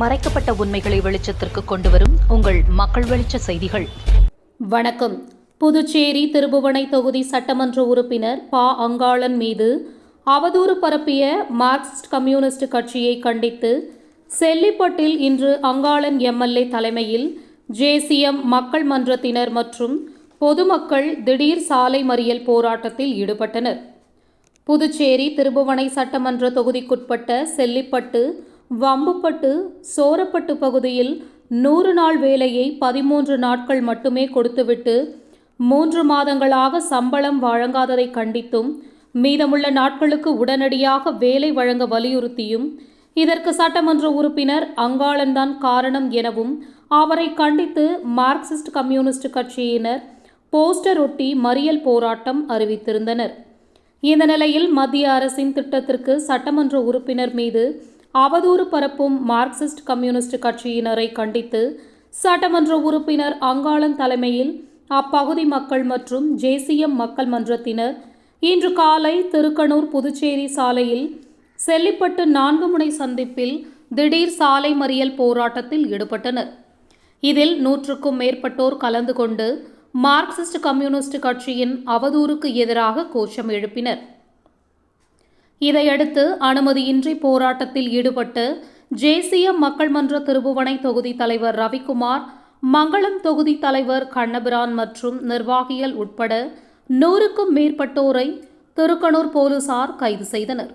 மறைக்கப்பட்ட உண்மைகளை வெளிச்சத்திற்கு கொண்டுவரும் உங்கள் மக்கள் வெளிச்ச செய்திகள். வணக்கம். புதுச்சேரி திருபுவனை தொகுதி சட்டமன்ற உறுப்பினர் பா. அங்காளன் மீது அவதூறு பரப்பிய மார்க்சிஸ்ட் கம்யூனிஸ்ட் கட்சியை கண்டித்து செல்லிப்பட்டில் இன்று அங்காளன் எம்எல்ஏ தலைமையில் ஜேசிஎம் மக்கள் மன்றத்தினர் மற்றும் பொதுமக்கள் திடீர் சாலை மறியல் போராட்டத்தில் ஈடுபட்டனர். புதுச்சேரி திருபுவனை சட்டமன்ற தொகுதிக்குட்பட்ட செல்லிப்பட்டு வம்புப்பட்டு சோரப்பட்டு பகுதியில் நூறு நாள் வேலையை பதிமூன்று நாட்கள் மட்டுமே கொடுத்துவிட்டு மூன்று மாதங்களாக சம்பளம் வழங்காததை கண்டித்தும் மீதமுள்ள நாட்களுக்கு உடனடியாக வேலை வழங்க வலியுறுத்தியும் இதற்கு சட்டமன்ற உறுப்பினர் அங்காளன்தான் காரணம் எனவும் அவரை கண்டித்து மார்க்சிஸ்ட் கம்யூனிஸ்ட் கட்சியினர் போஸ்டர் ஒட்டி மறியல் போராட்டம் அறிவித்திருந்தனர். இந்த நிலையில் மத்திய அரசின் திட்டத்திற்கு சட்டமன்ற உறுப்பினர் மீது அவதூறு பரப்பும் மார்க்சிஸ்ட் கம்யூனிஸ்ட் கட்சியினரை கண்டித்து சட்டமன்ற உறுப்பினர் அங்காளன் தலைமையில் அப்பகுதி மக்கள் மற்றும் ஜேசிஎம் மக்கள் மன்றத்தினர் இன்று காலை திருக்கனூர் புதுச்சேரி சாலையில் செல்லிப்பட்டு நான்கு முனை சந்திப்பில் திடீர் சாலை மறியல் போராட்டத்தில் ஈடுபட்டனர். இதில் நூற்றுக்கும் மேற்பட்டோர் கலந்து கொண்டு மார்க்சிஸ்ட் கம்யூனிஸ்ட் கட்சியின் அவதூறுக்கு எதிராக கோஷம் எழுப்பினர். இதையடுத்து அனுமதியின்றி போராட்டத்தில் ஈடுபட்டு ஜேசிய மக்கள் மன்ற திருபுவனை தொகுதி தலைவர் ரவிக்குமார் மங்களம் தொகுதி தலைவர் கண்ணபிரான் மற்றும் நிர்வாகிகள் உட்பட நூறுக்கும் மேற்பட்டோரை திருக்கனூர் போலீசார் கைது செய்தனர்.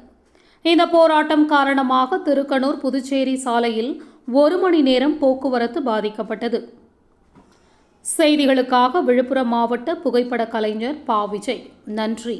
இந்த போராட்டம் காரணமாக திருக்கனூர் புதுச்சேரி சாலையில் ஒரு மணி நேரம் போக்குவரத்து பாதிக்கப்பட்டது. செய்திகளுக்காக விழுப்புரம் மாவட்ட புகைப்பட கலைஞர் பா. விஜய். நன்றி.